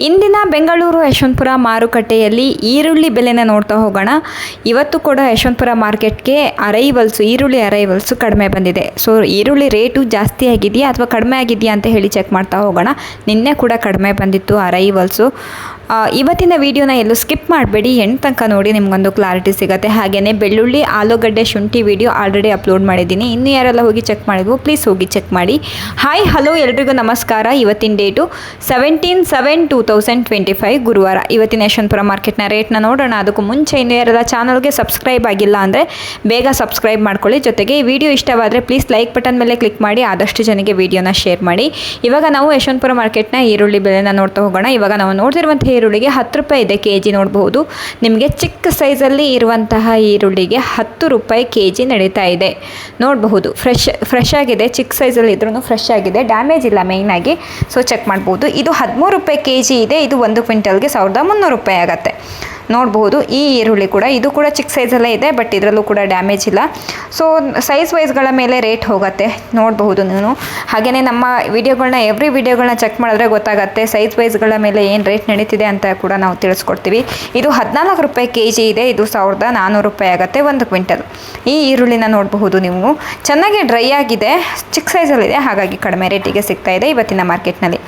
ಇಂದಿನ ಬೆಂಗಳೂರು ಯಶವಂತಪುರ ಮಾರುಕಟ್ಟೆಯಲ್ಲಿ ಈರುಳ್ಳಿ ಬೆಲೆನ ನೋಡ್ತಾ ಹೋಗೋಣ. ಇವತ್ತು ಕೂಡ ಯಶವಂತಪುರ ಮಾರ್ಕೆಟ್ಗೆ ಅರೈವಲ್ಸು ಈರುಳ್ಳಿ ಅರೈವಲ್ಸು ಕಡಿಮೆ ಬಂದಿದೆ. ಸೊ ಈರುಳ್ಳಿ ರೇಟು ಜಾಸ್ತಿ ಆಗಿದೆಯಾ ಅಥವಾ ಕಡಿಮೆ ಆಗಿದೆಯಾ ಅಂತ ಹೇಳಿ ಚೆಕ್ ಮಾಡ್ತಾ ಹೋಗೋಣ. ನಿನ್ನೆ ಕೂಡ ಕಡಿಮೆ ಬಂದಿತ್ತು ಅರೈವಲ್ಸು ಇವತ್ತಿನ ವಿಡಿಯೋನ ಎಲ್ಲೂ ಸ್ಕಿಪ್ ಮಾಡಬೇಡಿ. ಎಂಟು ತನಕ ನೋಡಿ ನಿಮಗೊಂದು ಕ್ಲಾರಿಟಿ ಸಿಗುತ್ತೆ. ಹಾಗೆಯೇ ಬೆಳ್ಳುಳ್ಳಿ, ಆಲೂಗಡ್ಡೆ ಶುಂಠಿ ವಿಡಿಯೋ ಆಲ್ರೆಡಿ ಅಪ್ಲೋಡ್ ಮಾಡಿದ್ದೀನಿ. ಇನ್ನು ಯಾರೆಲ್ಲ ಹೋಗಿ ಚೆಕ್ ಮಾಡಿದ್ವು ಪ್ಲೀಸ್ ಹೋಗಿ ಚೆಕ್ ಮಾಡಿ. ಹಾಯ್ ಹಲೋ ಎಲ್ರಿಗೂ ನಮಸ್ಕಾರ. ಇವತ್ತಿನ date seventeen seven two thousand twenty five ಗುರುವಾರ. ಇವತ್ತಿನ ಯಶವಂತಪುರ ಮಾರ್ಕೆಟ್ನ ರೇಟ್ನ ನೋಡೋಣ. ಅದಕ್ಕೂ ಮುಂಚೆ ಇನ್ನು ಯಾರೆಲ್ಲ ಚಾನಲ್ಗೆ ಸಬ್ಸ್ಕ್ರೈಬ್ ಆಗಿಲ್ಲ ಅಂದರೆ ಬೇಗ ಸಬ್ಸ್ಕ್ರೈಬ್ ಮಾಡ್ಕೊಳ್ಳಿ. ಜೊತೆಗೆ ಈ ವಿಡಿಯೋ ಇಷ್ಟವಾದರೆ ಪ್ಲೀಸ್ ಲೈಕ್ ಬಟನ್ ಮೇಲೆ ಕ್ಲಿಕ್ ಮಾಡಿ. ಆದಷ್ಟು ಜನಕ್ಕೆ ವಿಡಿಯೋನ ಶೇರ್ ಮಾಡಿ. ಇವಾಗ ನಾವು ಯಶವಂತಪುರ ಮಾರ್ಕೆಟ್ನ ಈರುಳ್ಳಿ ಬೆಲೆನ ನೋಡ್ತಾ ಹೋಗೋಣ. ಇವಾಗ ನಾವು ನೋಡ್ತಿರುವಂಥ ಈರುಳ್ಳಿಗೆ ಹತ್ತು ರೂಪಾಯಿ ಇದೆ ಕೆ ಜಿ ನೋಡಬಹುದು ನಿಮಗೆ ಚಿಕ್ಕ ಸೈಜಲ್ಲಿ ಇರುವಂತಹ ಈರುಳ್ಳಿಗೆ ಹತ್ತು ರೂಪಾಯಿ ಕೆ ಜಿ ನಡೀತಾ ಇದೆ. ನೋಡಬಹುದು, ಫ್ರೆಶ್ ಫ್ರೆಶ್ ಆಗಿದೆ, ಚಿಕ್ಕ ಸೈಜಲ್ಲಿ ಇದ್ರೂ ಫ್ರೆಶ್ ಆಗಿದೆ, ಡ್ಯಾಮೇಜ್ ಇಲ್ಲ ಮೇಯ್ನಾಗಿ ಸೊ ಚೆಕ್ ಮಾಡ್ಬೋದು. ಇದು ಹದಿಮೂರು ರೂಪಾಯಿ ಕೆ ಜಿ ಇದೆ, ಇದು ಒಂದು ಕ್ವಿಂಟಲ್ಗೆ ಸಾವಿರದ ಮುನ್ನೂರು ರೂಪಾಯಿ ಆಗುತ್ತೆ. ನೋಡಬಹುದು ಈ ಈರುಳ್ಳಿ ಕೂಡ ಇದು ಕೂಡ ಚಿಕ್ಕ ಸೈಜಲ್ಲೇ ಇದೆ ಬಟ್ ಇದರಲ್ಲೂ ಕೂಡ ಡ್ಯಾಮೇಜ್ ಇಲ್ಲ. ಸೊ ಸೈಜ್ ವೈಸ್ಗಳ ಮೇಲೆ ರೇಟ್ ಹೋಗುತ್ತೆ. ನೋಡಬಹುದು ನೀವು ಹಾಗೆಯೇ ನಮ್ಮ ವಿಡಿಯೋಗಳನ್ನ ಎವ್ರಿ ವಿಡಿಯೋಗಳನ್ನ ಚೆಕ್ ಮಾಡಿದ್ರೆ ಗೊತ್ತಾಗುತ್ತೆ ಸೈಜ್ ವೈಸ್ಗಳ ಮೇಲೆ ಏನು ರೇಟ್ ನಡೀತಿದೆ ಅಂತ ಕೂಡ ನಾವು ತಿಳಿಸ್ಕೊಡ್ತೀವಿ. ಇದು ಹದಿನಾಲ್ಕು ರೂಪಾಯಿ ಕೆ ಜಿ ಇದೆ, ಇದು ಸಾವಿರದ ನಾನ್ನೂರು ರೂಪಾಯಿ ಆಗುತ್ತೆ ಒಂದು ಕ್ವಿಂಟಲ್. ಈ ಈರುಳ್ಳಿನ ನೋಡಬಹುದು ನೀವು. ಚೆನ್ನಾಗಿ ಡ್ರೈ ಆಗಿದೆ, ಚಿಕ್ಕ ಸೈಜಲ್ಲಿದೆ ಹಾಗಾಗಿ ಕಡಿಮೆ ರೇಟಿಗೆ ಸಿಗ್ತಾ ಇದೆ ಇವತ್ತಿನ ಮಾರ್ಕೆಟ್ನಲ್ಲಿ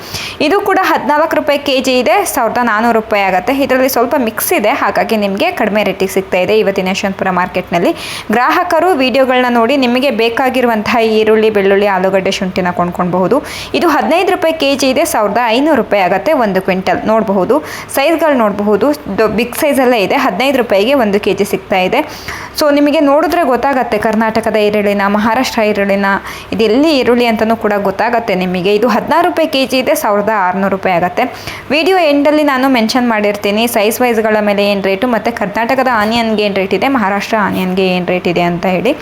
ಇದು ಕೂಡ ಹದಿನಾಲ್ಕು ರೂಪಾಯಿ ಕೆ ಜಿ ಇದೆ, ಸಾವಿರದ ನಾನ್ನೂರು ರೂಪಾಯಿ ಆಗುತ್ತೆ. ಇದರಲ್ಲಿ ಸ್ವಲ್ಪ ಮಿಕ್ಸ್ ಇದೆ ಹಾಗಾಗಿ ನಿಮಗೆ ಕಡಿಮೆ ರೇಟಿಗೆ ಸಿಗ್ತಾ ಇದೆ ಇವತ್ತಿನ ಯಶವಂತಪುರ ಮಾರ್ಕೆಟ್ನಲ್ಲಿ. ಗ್ರಾಹಕರು ವಿಡಿಯೋಗಳನ್ನ ನೋಡಿ ನಿಮಗೆ ಬೇಕಾಗಿರುವಂತಹ ಈರುಳ್ಳಿ, ಬೆಳ್ಳುಳ್ಳಿ, ಆಲೂಗಡ್ಡೆ ಶುಂಠಿನ ಕೊಂಡ್ಕೊಳ್ಬಹುದು. ಇದು ಹದಿನೈದು ರೂಪಾಯಿ ಕೆ ಜಿ ಇದೆ, ಸಾವಿರದ ಐನೂರು ರೂಪಾಯಿ ಆಗುತ್ತೆ ಒಂದು ಕ್ವಿಂಟಲ್. ನೋಡಬಹುದು. ಸೈಜ್ಗಳು ನೋಡಬಹುದು. ಬಿಗ್ ಸೈಜಲ್ಲೇ ಇದೆ. ಹದಿನೈದು ರೂಪಾಯಿಗೆ ಒಂದು ಕೆ ಜಿ ಸಿಗ್ತಾ ಇದೆ. ಸೊ, ನಿಮಗೆ ನೋಡಿದ್ರೆ ಗೊತ್ತಾಗತ್ತೆ ಕರ್ನಾಟಕದ ಈರುಳ್ಳಿನ, ಮಹಾರಾಷ್ಟ್ರ ಈರುಳ್ಳಿನ ಇದೆಲ್ಲಿ ಈರುಳ್ಳಿ ಅಂತಲೂ ಕೂಡ ಗೊತ್ತಾಗುತ್ತೆ ನಿಮಗೆ. ಇದು ಹದಿನಾರು ರೂಪಾಯಿ ಕೆ ಜಿ ಇದೆ, ಸಾವಿರದ ಆರುನೂರು ರೂಪಾಯಿ ಆಗುತ್ತೆ. ವಿಡಿಯೋ ಎಂಡಲ್ಲಿ ನಾನು ಮೆನ್ಷನ್ ಮಾಡಿರ್ತೀನಿ, ಸೈಜ್ ವೈಸ್ಗಳ ಮೇಲೆ ಏನು ರೇಟು ಮತ್ತು ಕರ್ನಾಟಕದ ಆನಿಯನ್ಗೆ ಏನು ರೇಟ್ ಇದೆ, ಮಹಾರಾಷ್ಟ್ರ ಆನಿಯನ್ಗೆ ಏನು ರೇಟ್ ಇದೆ ಅಂತ ಹೇಳಿ.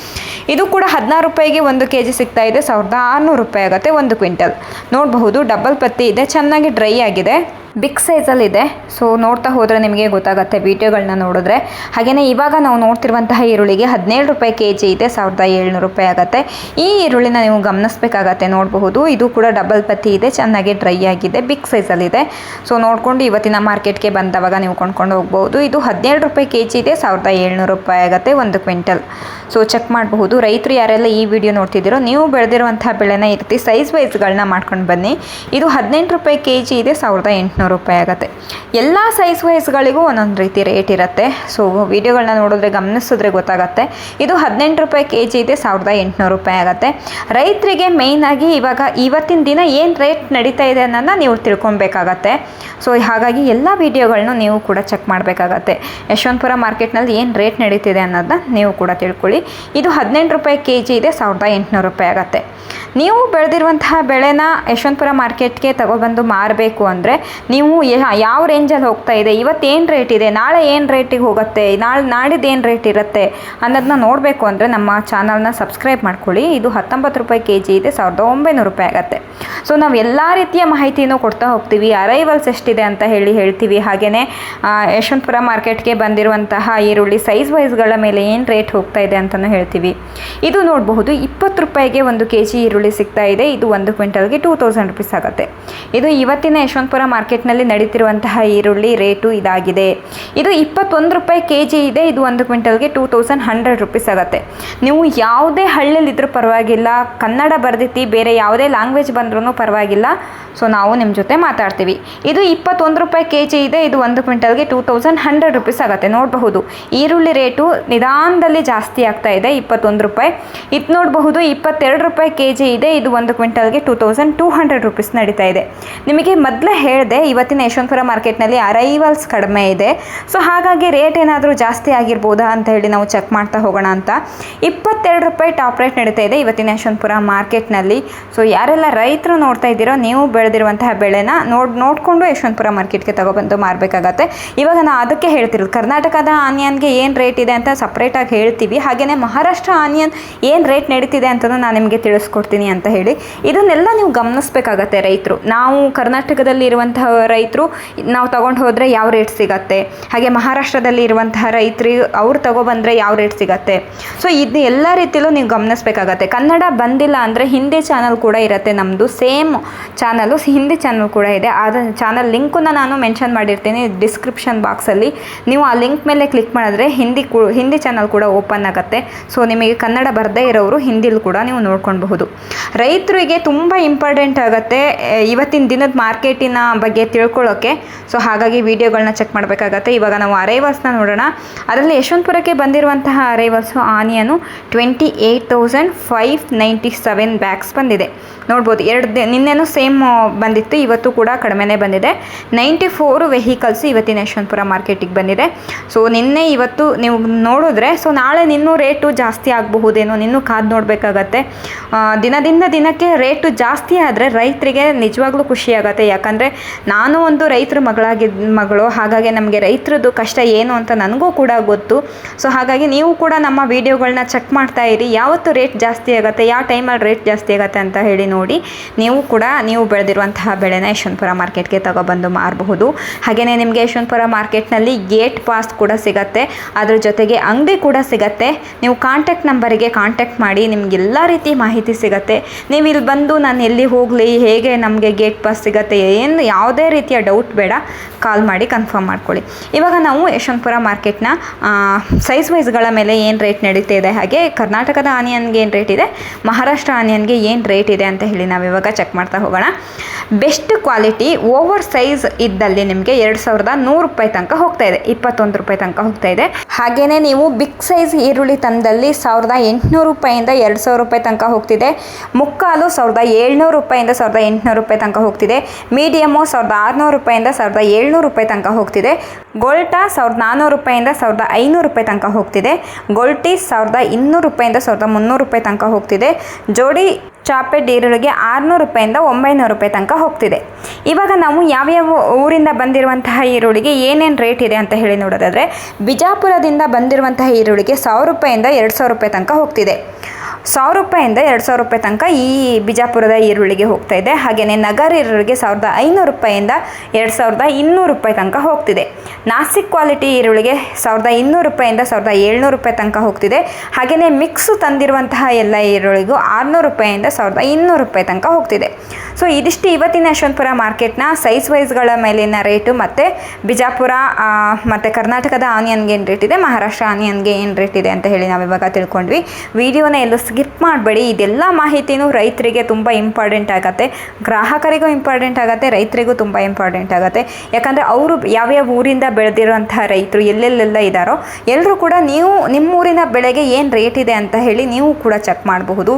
ಇದು ಕೂಡ ಹದಿನಾರು ರೂಪಾಯಿಗೆ ಒಂದು ಕೆ ಜಿ ಸಿಗ್ತಾ ಇದೆ, ಸಾವಿರದ ಆರುನೂರು ರೂಪಾಯಿ ಆಗುತ್ತೆ ಒಂದು ಕ್ವಿಂಟಲ್. ನೋಡಬಹುದು ಡಬಲ್ ಪತ್ತಿ ಇದೆ, ಚೆನ್ನಾಗಿ ಡ್ರೈ ಆಗಿದೆ. ಬಿಗ್ ಸೈಜಲ್ಲಿದೆ. ಸೊ ನೋಡ್ತಾ ಹೋದರೆ ನಿಮಗೆ ಗೊತ್ತಾಗುತ್ತೆ ವಿಡಿಯೋಗಳನ್ನ ನೋಡಿದ್ರೆ. ಹಾಗೆಯೇ ಇವಾಗ ನಾವು ನೋಡ್ತಿರುವಂತಹ ಈರುಳ್ಳಿಗೆ ಹದಿನೇಳು ರೂಪಾಯಿ ಕೆ ಜಿ ಇದೆ, ಸಾವಿರದ ಏಳ್ನೂರು ರೂಪಾಯಿ ಆಗುತ್ತೆ. ಈ ಈರುಳ್ಳಿನ ನೀವು ಗಮನಿಸಬೇಕಾಗತ್ತೆ, ನೋಡಬಹುದು. ಇದು ಕೂಡ ಡಬಲ್ ಪತ್ತಿ ಇದೆ, ಚೆನ್ನಾಗಿ ಡ್ರೈ ಆಗಿದೆ, ಬಿಗ್ ಸೈಜಲ್ಲಿದೆ. ಸೊ ನೋಡಿಕೊಂಡು ಇವತ್ತಿನ ಮಾರ್ಕೆಟ್ಗೆ ಬಂದವಾಗ ನೀವು ಕೊಂಡ್ಕೊಂಡು ಹೋಗ್ಬೋದು ಇದು ಹದಿನೇಳು ರೂಪಾಯಿ ಕೆ ಜಿ ಇದೆ, ಸಾವಿರದ ಏಳ್ನೂರು ರೂಪಾಯಿ ಆಗುತ್ತೆ ಒಂದು ಕ್ವಿಂಟಲ್. ಸೊ ಚೆಕ್ ಮಾಡಬಹುದು. ರೈತರು ಯಾರೆಲ್ಲ ಈ ವಿಡಿಯೋ ನೋಡ್ತಿದ್ದೀರೋ, ನೀವು ಬೆಳೆದಿರುವಂತಹ ಬೆಳೆನ ಈ ಸೈಜ್ ವೈಸ್ಗಳನ್ನ ಮಾಡ್ಕೊಂಡು ಬನ್ನಿ. ಇದು ಹದಿನೆಂಟು ರೂಪಾಯಿ ಕೆ ಜಿ ಇದೆ, ಸಾವಿರದ ಎಂಟುನೂರು ರೂಪಾಯಿ ಆಗುತ್ತೆ. ಎಲ್ಲ ಸೈಜ್ ವೈಸ್ಗಳಿಗೂ ಒಂದೊಂದು ರೀತಿ ರೇಟ್ ಇರುತ್ತೆ. ಸೊ ವೀಡಿಯೋಗಳನ್ನ ನೋಡಿದ್ರೆ ಗಮನಿಸಿದ್ರೆ ಗೊತ್ತಾಗುತ್ತೆ. ಇದು ಹದಿನೆಂಟು ರೂಪಾಯಿ ಕೆ ಜಿ ಇದೆ, ಸಾವಿರದ ಎಂಟುನೂರು ರೂಪಾಯಿ ಆಗುತ್ತೆ. ರೈತರಿಗೆ ಮೇಯ್ನಾಗಿ ಇವಾಗ ಇವತ್ತಿನ ದಿನ ಏನು ರೇಟ್ ನಡೀತಾ ಇದೆ ಅನ್ನೋದನ್ನ ನೀವು ತಿಳ್ಕೊಬೇಕಾಗತ್ತೆ ಸೊ ಹಾಗಾಗಿ ಎಲ್ಲ ವೀಡಿಯೋಗಳನ್ನ ನೀವು ಕೂಡ ಚೆಕ್ ಮಾಡಬೇಕಾಗತ್ತೆ. ಯಶವಂತಪುರ ಮಾರ್ಕೆಟ್ನಲ್ಲಿ ಏನು ರೇಟ್ ನಡೀತಿದೆ ಅನ್ನೋದನ್ನ ನೀವು ಕೂಡ ತಿಳ್ಕೊಳ್ಳಿ. ಇದು ಹದಿನೆಂಟು ರೂಪಾಯಿ ಕೆ ಜಿ ಇದೆ, ಸಾವಿರದ ಎಂಟುನೂರು ರೂಪಾಯಿ ಆಗುತ್ತೆ. ನೀವು ಬೆಳೆದಿರುವಂತಹ ಬೆಳೆನ ಯಶವಂತಪುರ ಮಾರ್ಕೆಟ್ಗೆ ತಗೊಬಂದು ಮಾರಬೇಕು ಅಂದರೆ ನೀವು ಯಾವ ರೇಂಜಲ್ಲಿ ಹೋಗ್ತಾ ಇದೆ, ಇವತ್ತು ಏನು ರೇಟ್ ಇದೆ, ನಾಳೆ ಏನು ರೇಟಿಗೆ ಹೋಗುತ್ತೆ, ನಾಳೆ ನಾಡಿದ್ದು ಏನು ರೇಟ್ ಇರುತ್ತೆ ಅನ್ನೋದನ್ನ ನೋಡಬೇಕು ಅಂದರೆ ನಮ್ಮ ಚಾನಲ್ನ ಸಬ್ಸ್ಕ್ರೈಬ್ ಮಾಡ್ಕೊಳ್ಳಿ. ಇದು ಹತ್ತೊಂಬತ್ತು ರೂಪಾಯಿ ಕೆ ಜಿ ಇದೆ, ಸಾವಿರದ ಒಂಬೈನೂರು ರೂಪಾಯಿ ಆಗುತ್ತೆ. ಸೊ ನಾವು ಎಲ್ಲ ರೀತಿಯ ಮಾಹಿತಿನೂ ಕೊಡ್ತಾ ಹೋಗ್ತೀವಿ. ಅರೈವಲ್ಸ್ ಎಷ್ಟಿದೆ ಅಂತ ಹೇಳಿ ಹೇಳ್ತೀವಿ. ಹಾಗೆಯೇ ಯಶವಂತಪುರ ಮಾರ್ಕೆಟ್ಗೆ ಬಂದಿರುವಂತಹ ಈರುಳ್ಳಿ ಸೈಜ್ ವೈಸ್ಗಳ ಮೇಲೆ ಏನು ರೇಟ್ ಹೋಗ್ತಾ ಇದೆ ಅಂತಲೂ ಹೇಳ್ತೀವಿ. ಇದು ನೋಡಬಹುದು, ಇಪ್ಪತ್ತು ರೂಪಾಯಿಗೆ ಒಂದು ಕೆ ಜಿ ಈರುಳ್ಳಿ ಸಿಗ್ತಾ ಇದೆ. ಇದು ಒಂದು ಕ್ವಿಂಟಲ್ಗೆ ಟೂ ತೌಸಂಡ್ ರುಪೀಸ್ ಆಗುತ್ತೆ. ಇದು ಇವತ್ತಿನ ಯಶವಂತಪುರ ಮಾರ್ಕೆಟ್ನಲ್ಲಿ ನಡೀತಿರುವಂತಹ ಈರುಳ್ಳಿ ರೇಟು ಇದಾಗಿದೆ. ಇದು ಇಪ್ಪತ್ತೊಂದು ರೂಪಾಯಿ ಕೆ ಜಿ ಇದೆ. ಇದು ಒಂದು ಕ್ವಿಂಟಲ್ಗೆ ಟೂ ತೌಸಂಡ್ ಹಂಡ್ರೆಡ್ ರುಪೀಸ್ ಆಗುತ್ತೆ. ನೀವು ಯಾವುದೇ ಹಳ್ಳಿಯಲ್ಲಿದ್ದರೂ ಪರವಾಗಿಲ್ಲ. ಕನ್ನಡ ಬರ್ದಿತಿ ಬೇರೆ ಯಾವುದೇ ಲ್ಯಾಂಗ್ವೇಜ್ ಬಂದ್ರೂ ಪರವಾಗಿಲ್ಲ. ಸೊ ನಾವು ನಿಮ್ಮ ಜೊತೆ ಮಾತಾಡ್ತೀವಿ. ಇದು ಇಪ್ಪತ್ತೊಂದು ರೂಪಾಯಿ ಕೆ ಜಿ ಇದೆ. ಇದು ಒಂದು ಕ್ವಿಂಟಲ್ಗೆ ಟೂ ತೌಸಂಡ್ ಹಂಡ್ರೆಡ್ ರುಪೀಸ್ ಆಗುತ್ತೆ. ನೋಡಬಹುದು. ಈರುಳ್ಳಿ ರೇಟು ನಿಧಾನದಲ್ಲಿ ಜಾಸ್ತಿ ಆಗ್ತಾ ಇದೆ. ಇಪ್ಪತ್ತೊಂದು ರೂಪಾಯಿ. ಇದು ನೋಡಬಹುದು, ಇಪ್ಪತ್ತೆರಡು ರೂಪಾಯಿ ಕೆ ಜಿ ಇದೆ. ಇದು ಒಂದು ಕ್ವಿಂಟಲ್ಗೆ two thousand two hundred rupees ನಡೀತಾ ಇದೆ. ನಿಮಗೆ ಮೊದಲೇ ಹೇಳಿದೆ ಇವತ್ತಿನ ಯಶವಂತಪುರ ಮಾರ್ಕೆಟ್ನಲ್ಲಿ ಅರೈವಲ್ಸ್ ಕಡಿಮೆ ಇದೆ. ಸೊ ಹಾಗಾಗಿ ರೇಟ್ ಏನಾದರೂ ಜಾಸ್ತಿ ಆಗಿರ್ಬೋದಾ ಅಂತ ಹೇಳಿ ನಾವು ಚೆಕ್ ಮಾಡ್ತಾ ಹೋಗೋಣ ಅಂತ. ಇಪ್ಪತ್ತೆರಡು ರೂಪಾಯಿ ಟಾಪ್ ರೇಟ್ ನಡೀತಾ ಇದೆ ಇವತ್ತಿನ ಯಶವಂತಪುರ ಮಾರ್ಕೆಟ್ನಲ್ಲಿ. ಸೊ ಯಾರೆಲ್ಲ ರೈತರು ನೋಡ್ತಾ ಇದ್ದೀರೋ, ನೀವು ಬೆಳೆದಿರುವಂತಹ ಬೆಳೆನ ನೋಡಿ, ನೋಡಿಕೊಂಡು ಯಶವಂತಪುರ ಮಾರ್ಕೆಟ್ಗೆ ತಗೊಬಂದು ಮಾರಬೇಕಾಗತ್ತೆ. ಇವಾಗ ನಾನು ಅದಕ್ಕೆ ಹೇಳ್ತಿರೋದು, ಕರ್ನಾಟಕದ ಆನಿಯನ್ಗೆ ಏನು ರೇಟ್ ಇದೆ ಅಂತ ಸಪ್ರೇಟಾಗಿ ಹೇಳ್ತೀವಿ. ಹಾಗೆಯೇ ಮಹಾರಾಷ್ಟ್ರ ಆನಿಯನ್ ಏನು ರೇಟ್ ನಡೀತಿದೆ ಅಂತಲೂ ನಾನು ನಿಮಗೆ ತಿಳಿಸ್ಕೊಡ್ತೀನಿ. ಕೊಡ್ತೀನಿ ಅಂತ ಹೇಳಿ. ಇದನ್ನೆಲ್ಲ ನೀವು ಗಮನಿಸ್ಬೇಕಾಗತ್ತೆ ರೈತರು. ನಾವು ಕರ್ನಾಟಕದಲ್ಲಿ ಇರುವಂತಹ ರೈತರು, ನಾವು ತಗೊಂಡು ಹೋದರೆ ಯಾವ ರೇಟ್ ಸಿಗತ್ತೆ? ಹಾಗೆ ಮಹಾರಾಷ್ಟ್ರದಲ್ಲಿ ಇರುವಂತಹ ರೈತರು, ಅವ್ರು ತಗೊಬಂದರೆ ಯಾವ ರೇಟ್ ಸಿಗತ್ತೆ? ಸೊ ಇದು ಎಲ್ಲ ರೀತಿಯಲ್ಲೂ ನೀವು ಗಮನಿಸ್ಬೇಕಾಗತ್ತೆ. ಕನ್ನಡ ಬಂದಿಲ್ಲ ಅಂದರೆ ಹಿಂದಿ ಚಾನಲ್ ಕೂಡ ಇರುತ್ತೆ ನಮ್ಮದು ಸೇಮ್ ಚಾನಲು ಹಿಂದಿ ಚಾನಲ್ ಕೂಡ ಇದೆ. ಆದ ಚಾನಲ್ ಲಿಂಕನ್ನು ನಾನು ಮೆನ್ಷನ್ ಮಾಡಿರ್ತೀನಿ ಡಿಸ್ಕ್ರಿಪ್ಷನ್ ಬಾಕ್ಸಲ್ಲಿ ನೀವು ಆ ಲಿಂಕ್ ಮೇಲೆ ಕ್ಲಿಕ್ ಮಾಡಿದ್ರೆ ಹಿಂದಿ ಹಿಂದಿ ಚಾನಲ್ ಕೂಡ ಓಪನ್ ಆಗುತ್ತೆ. ಸೊ ನಿಮಗೆ ಕನ್ನಡ ಬರದೇ ಇರೋರು ಹಿಂದಿಲಿ ಕೂಡ ನೀವು ನೋಡ್ಕೊಳ್ಬಹುದು. ರೈತರಿಗೆ ತುಂಬ ಇಂಪಾರ್ಟೆಂಟ್ ಆಗುತ್ತೆ ಇವತ್ತಿನ ದಿನದ ಮಾರ್ಕೆಟಿನ ಬಗ್ಗೆ ತಿಳ್ಕೊಳ್ಳೋಕ್ಕೆ ಸೊ ಹಾಗಾಗಿ ವಿಡಿಯೋಗಳನ್ನ ಚೆಕ್ ಮಾಡಬೇಕಾಗತ್ತೆ. ಇವಾಗ ನಾವು ಅರೈವಲ್ಸ್ನ ನೋಡೋಣ. ಅದರಲ್ಲಿ ಯಶವಂತಪುರಕ್ಕೆ ಬಂದಿರುವಂತಹ arrivals onion twenty eight thousand five ninety seven bags ಬಂದಿದೆ. ನೋಡ್ಬೋದು. ಎರಡು ನಿನ್ನೆನೂ ಸೇಮ್ ಬಂದಿತ್ತು. ಇವತ್ತು ಕೂಡ ಕಡಿಮೆನೇ ಬಂದಿದೆ. ನೈಂಟಿ ಫೋರು ವೆಹಿಕಲ್ಸ್ ಇವತ್ತಿನ ಯಶವಂತಪುರ ಮಾರ್ಕೆಟಿಗೆ ಬಂದಿದೆ. ಸೊ, ನಿನ್ನೆ ಇವತ್ತು ನೀವು ನೋಡಿದ್ರೆ, ಸೊ, ನಾಳೆ ನಿನ್ನೂ ರೇಟು ಜಾಸ್ತಿ ಆಗಬಹುದೇನೋ, ನಿನ್ನೂ ಕಾದು ನೋಡಬೇಕಾಗತ್ತೆ. ದಿನದಿಂದ ದಿನಕ್ಕೆ ರೇಟು ಜಾಸ್ತಿ ಆದರೆ ರೈತರಿಗೆ ನಿಜವಾಗ್ಲೂ ಖುಷಿ ಆಗುತ್ತೆ. ಯಾಕಂದರೆ, ನಾನು ಒಂದು ರೈತರ ಮಗಳಾಗಿದ್ದ ಮಗಳು, ಹಾಗಾಗಿ ನಮಗೆ ರೈತರದ್ದು ಕಷ್ಟ ಏನು ಅಂತ ನನಗೂ ಕೂಡ ಗೊತ್ತು. ಸೊ, ಹಾಗಾಗಿ ನೀವು ಕೂಡ ನಮ್ಮ ವೀಡಿಯೋಗಳನ್ನ ಚೆಕ್ ಮಾಡ್ತಾ ಇರಿ. ಯಾವತ್ತು ರೇಟ್ ಜಾಸ್ತಿ ಆಗುತ್ತೆ, ಯಾವ ಟೈಮಲ್ಲಿ ರೇಟ್ ಜಾಸ್ತಿ ಆಗುತ್ತೆ ಅಂತ ಹೇಳಿ ನೋಡಿ ನೀವು ಕೂಡ ನೀವು ಬೆಳೆದಿರುವಂತಹ ಬೆಳೆನ ಯಶವಂತಪುರ ಮಾರ್ಕೆಟ್ಗೆ ತಗೊಬಂದು ಮಾರಬಹುದು. ಹಾಗೆಯೇ ನಿಮಗೆ ಯಶವಂತಪುರ ಮಾರ್ಕೆಟ್ನಲ್ಲಿ ಗೇಟ್ ಪಾಸ್ ಕೂಡ ಸಿಗತ್ತೆ. ಅದರ ಜೊತೆಗೆ ಅಂಗಡಿ ಕೂಡ ಸಿಗತ್ತೆ. ನೀವು ಕಾಂಟ್ಯಾಕ್ಟ್ ನಂಬರಿಗೆ ಕಾಂಟ್ಯಾಕ್ಟ್ ಮಾಡಿ ನಿಮ್ಗೆ ಎಲ್ಲ ರೀತಿ ಮಾಹಿತಿ ಸಿಗತ್ತೆ. ನೀವು ಇಲ್ಲಿ ಬಂದು ನಾನು ಎಲ್ಲಿ ಹೋಗಲಿ, ಹೇಗೆ ನಮಗೆ ಗೇಟ್ ಪಾಸ್ ಸಿಗತ್ತೆ, ಏನು ಯಾವುದೇ ರೀತಿಯ ಡೌಟ್ ಬೇಡ ಕಾಲ್ ಮಾಡಿ ಕನ್ಫರ್ಮ್ ಮಾಡ್ಕೊಳ್ಳಿ. ಇವಾಗ ನಾವು ಯಶವಂತಪುರ ಮಾರ್ಕೆಟ್ನ ಸೈಜ್ ವೈಸ್ಗಳ ಮೇಲೆ ಏನು ರೇಟ್ ನಡೀತಾ ಇದೆ ಹಾಗೆ ಕರ್ನಾಟಕದ ಆನಿಯನ್ಗೆ ಏನು ರೇಟ್ ಇದೆ, ಮಹಾರಾಷ್ಟ್ರ ಆನಿಯನ್ಗೆ ಏನು ರೇಟ್ ಇದೆ ಅಂತ ಹೇಳಿ ನಾವು ಇವಾಗ ಚೆಕ್ ಮಾಡ್ತಾ ಹೋಗೋಣ. ಬೆಸ್ಟ್ ಕ್ವಾಲಿಟಿ ಓವರ್ ಸೈಜ್ ಇದ್ದಲ್ಲಿ ನಿಮಗೆ ಎರಡು ಸಾವಿರದ ನೂರು ರೂಪಾಯಿ ತನಕ ಹೋಗ್ತಾ ಇದೆ, ಇಪ್ಪತ್ತೊಂದು ರೂಪಾಯಿ ತನಕ ಹೋಗ್ತಾ ಇದೆ. ಹಾಗೆಯೇ ನೀವು ಬಿಗ್ ಸೈಜ್ ಈರುಳ್ಳಿ ತಂದಲ್ಲಿ ಸಾವಿರದ ಎಂಟುನೂರು ರೂಪಾಯಿಂದ ಎರಡು ಸಾವಿರ ರೂಪಾಯಿ ತನಕ ಹೋಗ್ತಿದೆ. ಮುಕ್ಕಾಲು ಸಾವಿರದ ಏಳ್ನೂರು ರೂಪಾಯಿಂದ ಸಾವಿರದ ಎಂಟುನೂರು ರೂಪಾಯಿ ತನಕ ಹೋಗ್ತಿದೆ. ಮೀಡಿಯಮು ಸಾವಿರದ ಆರುನೂರು ರೂಪಾಯಿಂದ ಸಾವಿರದ ಏಳ್ನೂರು ರೂಪಾಯಿ ತನಕ ಹೋಗ್ತಿದೆ. ಗೋಲ್ಟಾ ಸಾವಿರದ ನಾನ್ನೂರು ರೂಪಾಯಿಂದ ಸಾವಿರದ ಐನೂರು ರೂಪಾಯಿ ತನಕ ಹೋಗ್ತಿದೆ. ಗೋಲ್ಟಿ ಸಾವಿರದ ಇನ್ನೂರು ರೂಪಾಯಿಂದ ಸಾವಿರದ ಮುನ್ನೂರು ರೂಪಾಯಿ ತನಕ ಹೋಗ್ತಿದೆ. ಜೋಡಿ ಚಾಪೆ ಈರುಳ್ಳಿಗೆ ಆರುನೂರು ರೂಪಾಯಿಂದ ಒಂಬೈನೂರು ರೂಪಾಯಿ ತನಕ ಹೋಗ್ತಿದೆ. ಇವಾಗ ನಾವು ಯಾವ್ಯಾವ ಊರಿಂದ ಬಂದಿರುವಂತಹ ಈರುಳ್ಳಿಗೆ ಏನೇನು ರೇಟ್ ಇದೆ ಅಂತ ಹೇಳಿ ನೋಡೋದಾದರೆ, ಬಿಜಾಪುರದಿಂದ ಬಂದಿರುವಂತಹ ಈರುಳ್ಳಿಗೆ ಸಾವಿರ ರೂಪಾಯಿಂದ ಎರಡು ಸಾವಿರ ರೂಪಾಯಿ ತನಕ ಹೋಗ್ತಿದೆ. ಸಾವಿರ ರೂಪಾಯಿಂದ ಎರಡು ಸಾವಿರ ರೂಪಾಯಿ ತನಕ ಈ ಬಿಜಾಪುರದ ಈರುಳ್ಳಿಗೆ ಹೋಗ್ತಾ ಇದೆ. ಹಾಗೆಯೇ ನಗರ ಈರುಳ್ಳಿಗೆ ಸಾವಿರದ ಐನೂರು ರೂಪಾಯಿಂದ ಎರಡು ಸಾವಿರದ ಇನ್ನೂರು ರೂಪಾಯಿ ತನಕ ಹೋಗ್ತಿದೆ. ನಾಸಿಕ್ ಕ್ವಾಲಿಟಿ ಈರುಳ್ಳಿಗೆ ಸಾವಿರದ ಇನ್ನೂರು ರೂಪಾಯಿಂದ ಸಾವಿರದ ಏಳ್ನೂರು ರೂಪಾಯಿ ತನಕ ಹೋಗ್ತಿದೆ. ಹಾಗೆಯೇ ಮಿಕ್ಸು ತಂದಿರುವಂತಹ ಎಲ್ಲ ಈರುಳ್ಳಿಗೂ ಆರುನೂರು ರೂಪಾಯಿಂದ ಸಾವಿರದ ಇನ್ನೂರು ರೂಪಾಯಿ ತನಕ ಹೋಗ್ತಿದೆ. ಸೊ ಇದಿಷ್ಟು ಇವತ್ತಿನ ಯಶವಂತಪುರ ಮಾರ್ಕೆಟ್ನ ಸೈಜ್ ವೈಸ್ಗಳ ಮೇಲಿನ ರೇಟು ಮತ್ತು ಬಿಜಾಪುರ ಮತ್ತು ಕರ್ನಾಟಕದ ಆನಿಯನ್ಗೆ ಏನು ರೇಟ್ ಇದೆ, ಮಹಾರಾಷ್ಟ್ರ ಆನಿಯನ್ಗೆ ಏನು ರೇಟ್ ಇದೆ ಅಂತ ಹೇಳಿ ನಾವು ಇವಾಗ ತಿಳ್ಕೊಂಡ್ವಿ. ವಿಡಿಯೋನ ಎಲ್ಲೂ ಸ್ಕಿಪ್ ಮಾಡಬೇಡಿ. ಇದೆಲ್ಲ ಮಾಹಿತಿನೂ ರೈತರಿಗೆ ತುಂಬ ಇಂಪಾರ್ಟೆಂಟ್ ಆಗುತ್ತೆ. ಗ್ರಾಹಕರಿಗೂ ಇಂಪಾರ್ಟೆಂಟ್ ಆಗುತ್ತೆ, ರೈತರಿಗೂ ತುಂಬ ಇಂಪಾರ್ಟೆಂಟ್ ಆಗುತ್ತೆ. ಯಾಕಂದರೆ ಅವರು ಯಾವ್ಯಾವ ಊರಿಂದ ಬೆಳೆದಿರುವಂತಹ ರೈತರು, ಎಲ್ಲೆಲ್ಲೆಲ್ಲ ಇದ್ದಾರೋ ಎಲ್ಲರೂ ಕೂಡ ನೀವು ನಿಮ್ಮೂರಿನ ಬೆಳೆಗೆ ಏನು ರೇಟ್ ಇದೆ ಅಂತ ಹೇಳಿ ನೀವು ಕೂಡ ಚೆಕ್ ಮಾಡಬಹುದು.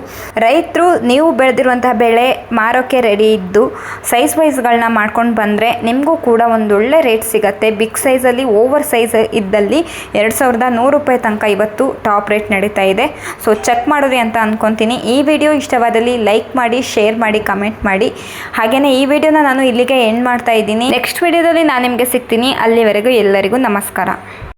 ರೈತರು ನೀವು ಬೆಳೆದಿರುವಂತಹ ಬೆಳೆ ಮಾರೋಕ್ಕೆ ರೆಡಿ ಇದ್ದು ಸೈಜ್ ವೈಸ್ಗಳನ್ನ ಮಾಡ್ಕೊಂಡು ಬಂದರೆ ನಿಮಗೂ ಕೂಡ ಒಂದು ಒಳ್ಳೆ ರೇಟ್ ಸಿಗುತ್ತೆ. ಬಿಗ್ ಸೈಜಲ್ಲಿ ಓವರ್ ಸೈಜ್ ಇದ್ದಲ್ಲಿ ಎರಡು ಸಾವಿರದ ನೂರು ರೂಪಾಯಿ ತನಕ ಇವತ್ತು ಟಾಪ್ ರೇಟ್ ನಡೀತಾ ಇದೆ. ಸೊ ಚೆಕ್ ಮಾಡಿದ್ರಿ ಅಂತ ಅಂದ್ಕೊತೀನಿ ಈ ವಿಡಿಯೋ ಇಷ್ಟವಾದಲ್ಲಿ ಲೈಕ್ ಮಾಡಿ ಶೇರ್ ಮಾಡಿ ಕಮೆಂಟ್ ಮಾಡಿ. ಹಾಗೆಯೇ ಈ ವಿಡಿಯೋನ ನಾನು ಇಲ್ಲಿಗೆ ಎಂಡ್ ಮಾಡ್ತಾ ಇದ್ದೀನಿ. ನೆಕ್ಸ್ಟ್ ವಿಡಿಯೋದಲ್ಲಿ ನಾನು ನಿಮಗೆ ಸಿಗ್ತೀನಿ. ಅಲ್ಲಿವರೆಗೂ ಎಲ್ಲರಿಗೂ ನಮಸ್ಕಾರ.